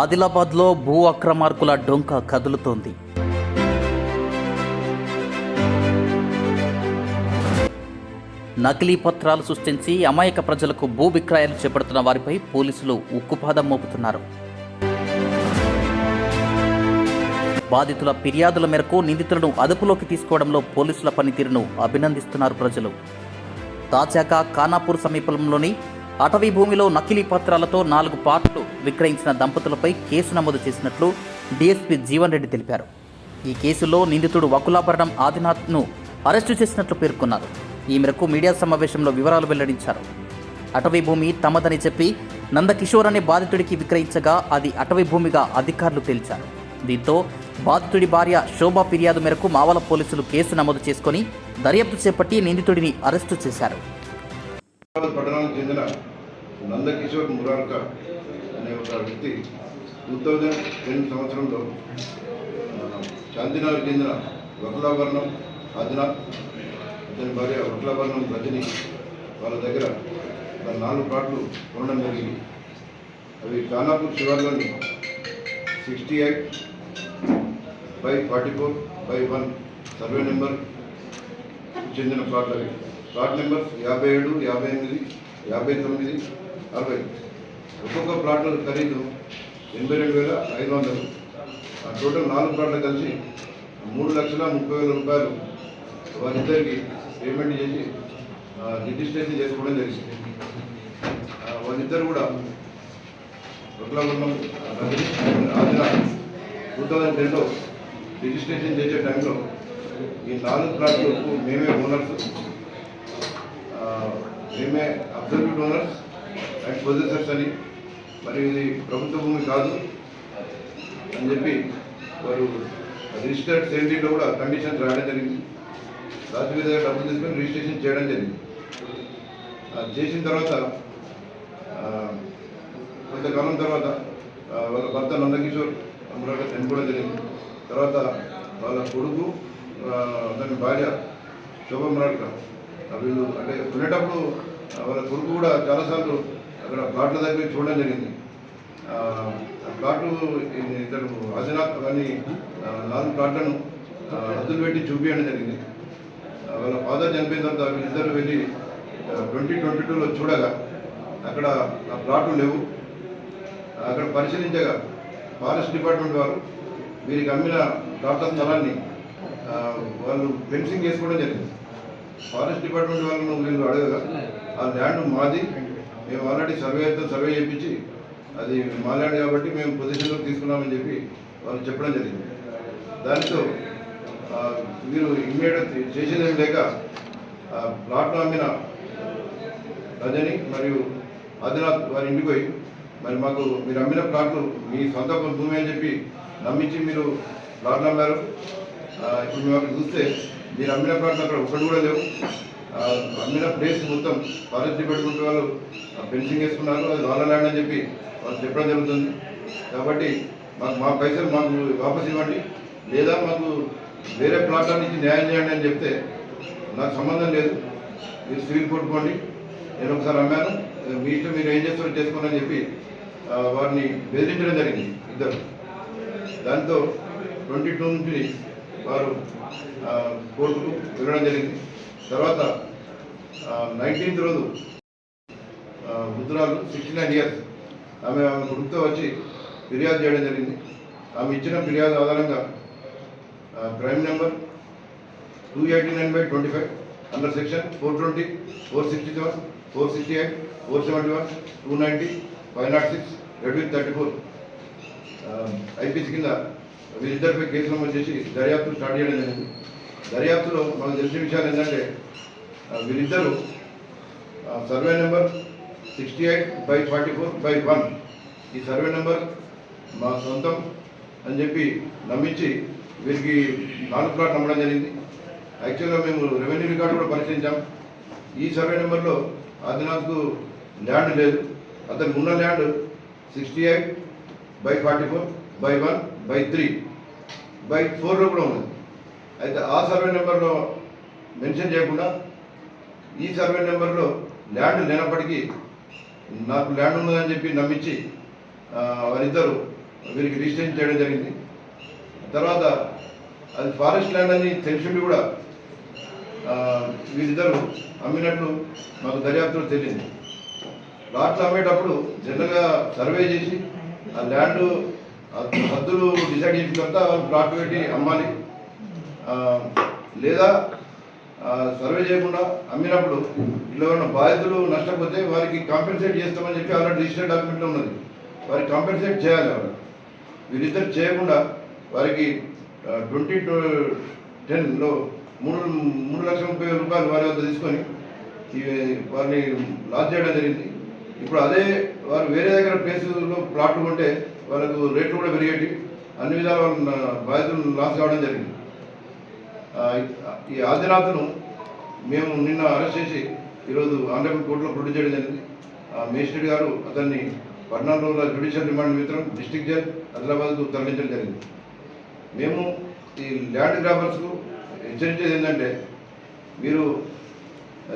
ఆదిలాబాద్లో భూ అక్రమార్కుల డొంక కదులుతోంది. నకిలీ పత్రాలు సృష్టించి అమాయక ప్రజలకు భూ విక్రయాలు చేపడుతున్న వారిపై పోలీసులు ఉక్కుపాదం మోపుతున్నారు. బాధితుల ఫిర్యాదుల మేరకు నిందితులను అదుపులోకి తీసుకోవడంలో పోలీసుల పనితీరును అభినందిస్తున్నారు ప్రజలు. తాజాగా ఖానాపూర్ సమీపంలోని అటవీ భూమిలో నకిలీ పత్రాలతో నాలుగు పాటలు విక్రయించిన దంపతులపై కేసు నమోదు చేసినట్లు డీఎస్పీ జీవన్ రెడ్డి తెలిపారు. ఈ కేసులో నిందితుడు వకులాభరణం ఆదినాథ్ను అరెస్టు చేసినట్లు పేర్కొన్నారు. ఈ మేరకు మీడియా సమావేశంలో వివరాలు వెల్లడించారు. అటవీ భూమి తమదని చెప్పి నందకిషోర్ అనే బాధితుడికి విక్రయించగా అది అటవీ భూమిగా అధికారులు తేల్చారు. దీంతో బాధితుడి భార్య శోభా ఫిర్యాదు మేరకు మావల పోలీసులు కేసు నమోదు చేసుకొని దర్యాప్తు చేపట్టి నిందితుడిని అరెస్టు చేశారు. పట్టణానికి చెందిన నందకిషోర్ మురార్క అనే ఒక వ్యక్తి టూ థౌజండ్ టెన్ సంవత్సరంలో చాందినాకు చెందిన వకలాభరణం ఆదినాథ్ అతని భార్య వకలాభరణం రజని వాళ్ళ దగ్గర నాలుగు ప్లాట్లు కొనడం జరిగింది. అవి Khanapur శివార్లోని sixty eight by forty four by one survey number చెందిన ప్లాట్లు అవి ప్లాట్ నెంబర్ యాభై ఏడు యాభై ఎనిమిది యాభై తొమ్మిది అరవై. ఒక్కొక్క ప్లాట్ ఖరీదు ఎనభై రెండు వేల ఐదు వందలు. ఆ టోటల్ నాలుగు ప్లాట్లు కలిసి మూడు లక్షల ముప్పై వేల రూపాయలు వారిద్దరికి పేమెంట్ చేసి రిజిస్ట్రేషన్ చేసుకోవడం జరిగింది. వారిద్దరు వాళ్ళిద్దరు కూడా రుక్లాగుండం ఆదిన టూ థౌజండ్ టెన్లో రిజిస్ట్రేషన్ చేసే టైంలో ఈ నాలుగు ప్లాట్లకు మేమే ఓనర్స్. మేమే అబ్జర్వ్డ్ ఓనర్స్. అండ్ పొజిసర్స్ అని మరి ఇది ప్రభుత్వ భూమి కాదు. అని చెప్పి వారు రిజిస్టర్డ్ సెంటీలో కూడా కండిషన్స్ రాయడం జరిగింది. రాజు మీద డబ్బులు తీసుకొని రిజిస్ట్రేషన్ చేయడం జరిగింది. అది చేసిన తర్వాత కొంతకాలం తర్వాత వాళ్ళ భర్త నందకిషోర్ అమరావతి చనిపోవడం జరిగింది. తర్వాత వాళ్ళ కొడుకు అతని భార్య శోభం మరాఠ వీళ్ళు అంటే ఉండేటప్పుడు వాళ్ళ కొడుకు కూడా చాలాసార్లు అక్కడ ప్లాట్ల దగ్గర చూడడం జరిగింది. ప్లాటు ఈ- ఇతడు ఆదినాథ్ అవన్నీ నాలుగు ప్లాట్లను ఆ, పెట్టి చూపించడం జరిగింది. వాళ్ళ ఫాదర్ చనిపోయిన తర్వాత వీళ్ళిద్దరు వెళ్ళి ట్వంటీ ట్వంటీ టూలో చూడగా అక్కడ ఆ ప్లాట్లు లేవు. అక్కడ పరిశీలించగా ఫారెస్ట్ డిపార్ట్మెంట్ వారు వీరికి అమ్మిన ప్లాట్ల స్థలాన్ని వాళ్ళు ఫెన్సింగ్ చేసుకోవడం జరిగింది. ఫారెస్ట్ డిపార్ట్మెంట్ వాళ్ళను వీళ్ళు అడగగా ఆ ల్యాండ్ మాది మేము ఆల్రెడీ సర్వే అయితే సర్వే చేయించి అది మాలాడు కాబట్టి మేము పొజిషన్లో తీసుకున్నామని చెప్పి వాళ్ళు చెప్పడం జరిగింది. దానితో మీరు ఇమ్మీడియట్ చేసేది లేక ప్లాట్లు అమ్మిన రజని మరియు ఆదినాథ్ వారి ఇంటికి పోయి మరి మాకు మీరు అమ్మిన ప్లాట్లు మీ సొంత భూమి అని చెప్పి నమ్మించి మీరు ప్లాట్లు అమ్మారు. ఇప్పుడు మేము చూస్తే మీరు అమ్మిన ప్లాట్లు అక్కడ ఒకటి కూడా లేవు. అమ్మిన ప్లేస్ మొత్తం పరిస్థితి పెట్టుకుంటే వాళ్ళు ఫెన్సింగ్ వేసుకున్నారు అది వాళ్ళ ల్యాండ్ అని చెప్పి వాళ్ళు చెప్పడం జరుగుతుంది. కాబట్టి మాకు మా పైసలు మాకు వాపస్ ఇవ్వండి. లేదా మాకు వేరే ప్లాట్ల నుంచి న్యాయం చేయండి అని చెప్తే నాకు సంబంధం లేదు. మీరు సివిల్ కోర్టు పోండి. నేను ఒకసారి అమ్మాను. మీ ఇష్టం మీరు ఏం చేస్తారో చేసుకోండి అని చెప్పి వారిని బెదిరించడం జరిగింది ఇద్దరు. దాంతో ట్వంటీ టూ నుంచి వారు కోర్టుకు వెళ్ళడం జరిగింది. తర్వాత నైన్టీన్త్ రోజు వృద్ధురాలు సిక్స్టీ నైన్ ఇయర్స్ ఆమె ఆమె వృత్తితో వచ్చి ఫిర్యాదు చేయడం జరిగింది. ఆమె ఇచ్చిన ఫిర్యాదు ఆధారంగా crime number two eighty nine by twenty five under section four twenty four sixty seven four sixty eight four seventy one two ninety five naught six read with thirty four IPC కింద వీరిద్దరిపై case నమోదు చేసి దర్యాప్తు start చేయడం జరిగింది. దర్యాప్తులో మనకు తెలిసిన విషయాలు ఏంటంటే వీరిద్దరూ survey number sixty eight by forty four by one. ఈ సర్వే నెంబర్ మా సొంతం అని చెప్పి నమ్మించి వీరికి నాలుగు ప్లాట్ నమ్మడం జరిగింది. యాక్చువల్గా మేము రెవెన్యూ రికార్డు కూడా పరిశీలించాం. ఈ సర్వే నెంబర్లో ఆదినాథ్కు ల్యాండ్ లేదు. అతనికి ఉన్న land sixty eight by forty four by one by three. By ఫోర్లో కూడా ఉంది అయితే ఆ సర్వే నెంబర్లో మెన్షన్ చేయకుండా ఈ సర్వే నెంబర్లో ల్యాండ్ లేనప్పటికీ నాకు ల్యాండ్ ఉన్నదని చెప్పి నమ్మించి వారిద్దరూ వారిద్దరు వీరికి రిజిస్ట్రేషన్ చేయడం జరిగింది. తర్వాత అది ఫారెస్ట్ ల్యాండ్ అని తెలిసింది కూడా వీరిద్దరు అమ్మినట్లు మాకు దర్యాప్తులో తెలియదు. ప్లాట్లు అమ్మేటప్పుడు జనరల్గా సర్వే చేసి ఆ ల్యాండ్ హద్దులు డిసైడ్ చేసిన తర్వాత వాళ్ళు ప్లాట్ పెట్టి అమ్మాలి. లేదా సర్వే చేయకుండా అమ్మినప్పుడు ఇలా ఉన్న బాధితులు నష్టపోతే వారికి కాంపెన్సేట్ చేస్తామని చెప్పి ఆల్రెడీ రిజిస్టర్ డాక్యుమెంట్లో ఉన్నది. వారికి కాంపెన్సేట్ చేయాలి వాళ్ళు వీరిద్దరు చేయకుండా వారికి ట్వంటీ టూ టెన్లో మూడు మూడు లక్షల ముప్పై వేల రూపాయలు వారి వద్ద తీసుకొని వారిని లాస్ చేయడం జరిగింది. ఇప్పుడు అదే వారు వేరే దగ్గర ప్లేసులో ప్లాట్లు కొంటే వాళ్ళకు రేట్లు కూడా పెరిగేటి. అన్ని విధాల వాళ్ళ బాధితులు లాస్ కావడం జరిగింది. ఈ ఆదినాథ్ను మేము నిన్న అరెస్ట్ చేసి ఈరోజు ఆంధ్రప్రదేశ్ కోర్టులో ప్రొడ్యూస్ చేయడం జరిగింది. ఆ, మేజిస్ట్రేట్ గారు అతన్ని పద్నాలుగు రోజుల జ్యుడిషియల్ రిమాండ్ మిత్రం డిస్టిక్ జడ్జ్ హైదరాబాద్కు తరలించడం జరిగింది. మేము ఈ ల్యాండ్ గ్రాబర్స్కు హెచ్చరించేది ఏంటంటే మీరు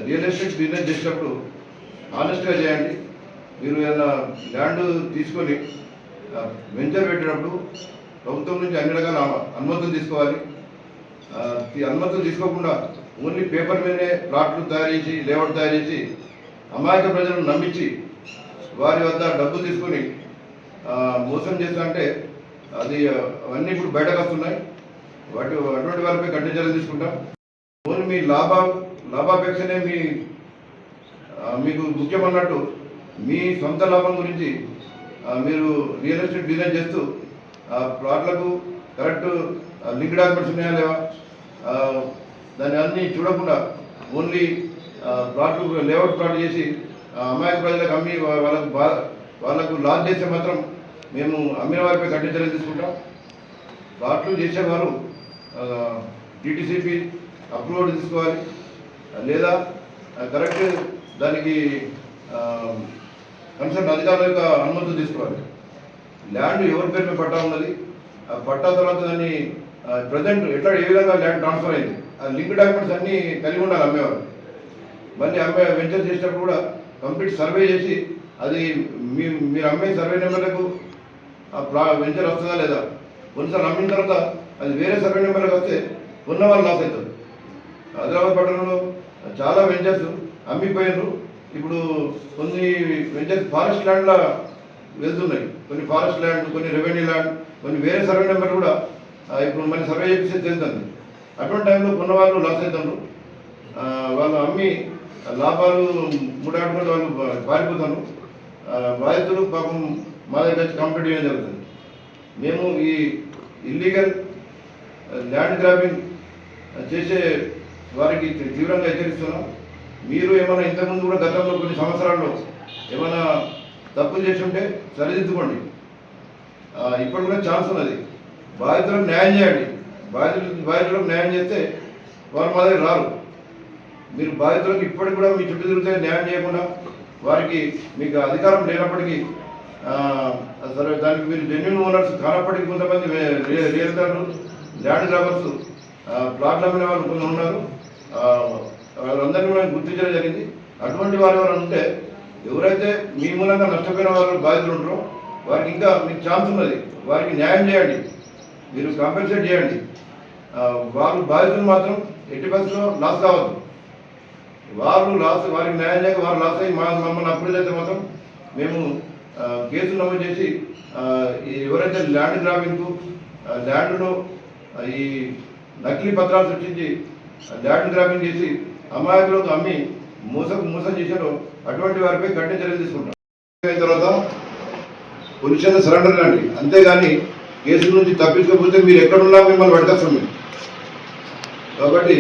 రియల్ ఎస్టేట్ బిజినెస్ చేసేటప్పుడు ఆనెస్ట్గా చేయండి. మీరు ఏదైనా ల్యాండ్ తీసుకొని వెంచర్ పెట్టేటప్పుడు ప్రభుత్వం నుంచి అన్ని రకాల అనుమతులు తీసుకోవాలి. అనుమతులు తీసుకోకుండా ఓన్లీ పేపర్ మీదనే ప్లాట్లు తయారు చేసి లేఅవుట్ తయారు చేసి అమాయక ప్రజలను నమ్మించి వారి వద్ద డబ్బు తీసుకొని మోసం చేస్తామంటే అది అవన్నీ ఇప్పుడు బయటకు వస్తున్నాయి. వాటి అటువంటి వారిపై కఠిన చర్యలు తీసుకుంటాం. ఓన్లీ మీ లాభ లాభాపేక్షనే మీ మీకు ముఖ్యమన్నట్టు మీ సొంత లాభం గురించి మీరు రియల్ ఎస్టేట్ బిజినెస్ చేస్తూ ఆ ప్లాట్లకు కరెక్ట్ లింక్ డాక్యుమెంట్స్ ఉన్నాయా లేవా? దాన్ని అన్నీ చూడకుండా ఓన్లీ ప్లాట్లు లేఅవుట్ ప్లాట్ చేసి అమాయక ప్రజలకు అమ్మి వాళ్ళకు వాళ్ళకు లాస్ చేస్తే మాత్రం మేము అమ్మిన వారిపై కఠిన చర్యలు తీసుకుంటాం. ప్లాట్లు చేసేవారు టీటీసీపీ అప్రూవల్ తీసుకోవాలి. లేదా కరెక్ట్ దానికి కన్సర్న్ అధికారుల యొక్క అనుమతులు తీసుకోవాలి. ల్యాండ్ ఎవరి పేరు మీద పట్టా ఉన్నది? ఆ పట్టా తర్వాత దాన్ని ప్రజెంట్ ఎట్లా ఏ విధంగా ల్యాండ్ ట్రాన్స్ఫర్ అయింది? ఆ లింక్ డాక్యుమెంట్స్ అన్నీ కలిగి ఉండాలి అమ్మేవారు మళ్ళీ అమ్మే వెంచర్ చేసేటప్పుడు కూడా కంప్లీట్ సర్వే చేసి అది మీ మీరు అమ్మే సర్వే నెంబర్లకు ఆ ప్లా వెంచర్ వస్తుందా లేదా? కొన్నిసార్లు అమ్మిన తర్వాత అది వేరే సర్వే నెంబర్కి వస్తే ఉన్న వాళ్ళు లాస్ అవుతారు. హైదరాబాద్ పట్టణంలో చాలా వెంచర్స్ అమ్మిపోయినారు ఇప్పుడు కొన్ని వెంచర్స్ ఫారెస్ట్ ల్యాండ్లా వెళ్తున్నాయి. కొన్ని ఫారెస్ట్ ల్యాండ్ కొన్ని రెవెన్యూ ల్యాండ్ కొన్ని వేరే సర్వే నెంబర్ కూడా ఇప్పుడు మరి సర్వే చేపిస్తే తెలుస్తుంది అటువంటి టైంలో కొన్నవాళ్ళు లాస్ అవుతారు వాళ్ళు అమ్మి లాభాలు మూడాడుకుంటూ వాళ్ళు పా- పారిపోతారు. బాధితులు పాపం మా దగ్గర వచ్చి కంప్లీట్ చేయడం జరుగుతుంది. మేము ఈ ఇల్లీగల్ ల్యాండ్ గ్రాబింగ్ చేసే వారికి తీవ్రంగా హెచ్చరిస్తున్నాం. మీరు ఏమైనా ఇంతకుముందు కూడా గతంలో కొన్ని సంవత్సరాల్లో ఏమైనా తప్పులు చేసి ఉంటే సరిదిద్దుకోండి. ఆ, ఇప్పుడు కూడా ఛాన్స్ ఉన్నది. బాధితులకు న్యాయం చేయండి. బాధితులు బాధితులకు న్యాయం చేస్తే వారు మా దగ్గర రారు. మీరు బాధితులకు ఇప్పటికి కూడా మీ చుట్టూ తిరిగితే న్యాయం చేయకుండా వారికి మీకు అధికారం లేనప్పటికీ సరే దానికి మీరు జెన్యున్ ఓనర్స్ కానప్పటికీ కొంతమంది రియల్టర్లు ల్యాండ్ గ్రాబర్స్ ప్లాట్లు అమ్మిన వాళ్ళు కొంత ఉన్నారు. వాళ్ళందరినీ మేము గుర్తించడం జరిగింది. అటువంటి వారు ఎవరైనా ఉంటే ఎవరైతే మీ మూలంగా నష్టపోయిన వారు బాధితులు ఉంటారో వారికి ఇంకా మీకు ఛాన్స్ ఉన్నది. వారికి న్యాయం చేయండి. మీరు కాంపెన్సేట్ చేయండి. వారు బాధితులు మాత్రం ఎట్టి పరిస్థితుల్లో లాస్ కావద్దు. వారు లాస్ వారికి న్యాయం చేయక వారు లాస్ అయ్యి మా మమ్మల్ని అప్పుడైతే చేస్తే మాత్రం మేము కేసు నమోదు చేసి ఎవరైతే ల్యాండ్ గ్రాబింగ్కు ల్యాండ్లో ఈ నకిలీ పత్రాలు సృష్టించి ల్యాండ్ గ్రాబింగ్ చేసి అమాయకులకు అమ్మి మూసకు మోసం చేశారో అటువంటి వారిపై కఠిన చర్యలు తీసుకుంటాం. తర్వాత పోలీసులు సరెండర్ కండి అంతేగాని కేసు నుంచి తప్పించకపోతే మీరు ఎక్కడున్నా మిమ్మల్ని పడతాం మేము కాబట్టి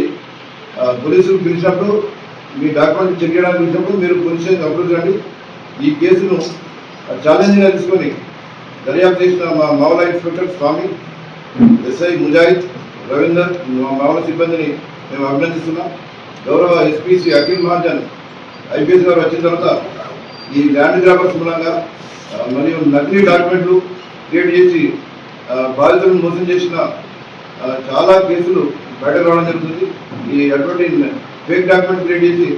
పోలీసులు పిలిచినప్పుడు మీ డాక్యుమెంట్ చెక్ చేయడానికి పిలిచినప్పుడు మీరు పోలీసు అప్రోచ్ కండి ఈ కేసును ఛాలెంజ్గా తీసుకొని దర్యాప్తు చేసిన మా మావల ఇన్స్పెక్టర్ స్వామి ఎస్ఐ ముజాహిద్ రవీందర్ మా మావల సిబ్బందిని మేము అభినందిస్తున్నాం. గౌరవ ఎస్పీసీ అఖిల్ మహాజన్ ఐపీఎస్ గారు వచ్చిన తర్వాత ఈ ల్యాండ్ గ్రాబర్స్ మూలంగా మరియు నకిలీ డాక్యుమెంట్లు క్రియేట్ చేసి బాధితులను మోసం చేసిన చాలా కేసులు బయటకు రావడం జరుగుతుంది. ఈ అటువంటి ఫేక్ డాక్యుమెంట్ క్రియేట్ చేసి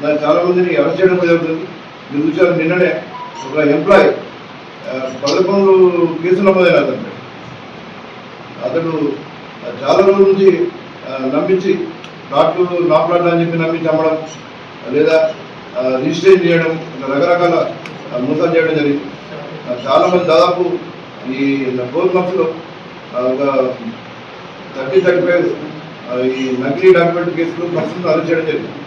దాన్ని చాలా మందిని అరెస్ట్ చేయడం జరుగుతుంది. మీరు చూసారు నిన్ననే ఒక ఎంప్లాయ్ పదకొండు కేసులు నమోదైన అతను. అతడు చాలా రోజుల నుంచి నమ్మించి ప్లాట్లు నా ప్లాట్లు అని చెప్పి నమ్మించి అమ్మడం లేదా రిజిస్ట్రేషన్ చేయడం రకరకాల మోసాలు చేయడం జరిగింది. చాలామంది చాలా మంది దాదాపు ఈ ఫోర్ మంత్స్లో ఒక థర్టీ థర్టీ ఫైవ్ ఈ నకిలీ డాక్యుమెంట్ కేసులు పర్సన్ అరెస్ట్ చేయడం జరిగింది.